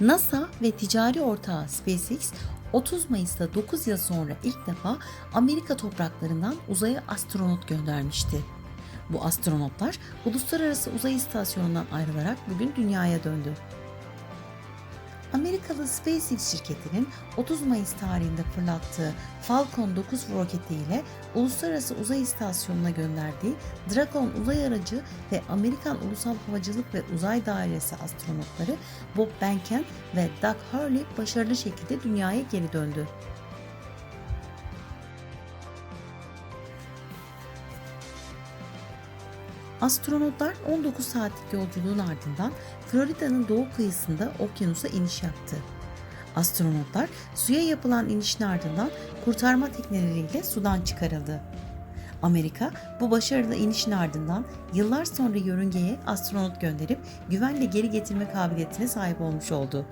NASA ve ticari ortağı SpaceX 30 Mayıs'ta 9 yıl sonra ilk defa Amerika topraklarından uzaya astronot göndermişti. Bu astronotlar Uluslararası Uzay İstasyonu'ndan ayrılarak bugün dünyaya döndü. Amerikalı SpaceX şirketinin 30 Mayıs tarihinde fırlattığı Falcon 9 roketiyle Uluslararası Uzay İstasyonu'na gönderdiği Dragon uzay aracı ve Amerikan Ulusal Havacılık ve Uzay Dairesi astronotları Bob Behnken ve Doug Hurley başarılı şekilde dünyaya geri döndü. Astronotlar 19 saatlik yolculuğun ardından Florida'nın doğu kıyısında okyanusa iniş yaptı. Astronotlar suya yapılan inişin ardından kurtarma tekneleriyle sudan çıkarıldı. Amerika bu başarılı inişin ardından yıllar sonra yörüngeye astronot gönderip güvenle geri getirme kabiliyetine sahip olmuş oldu.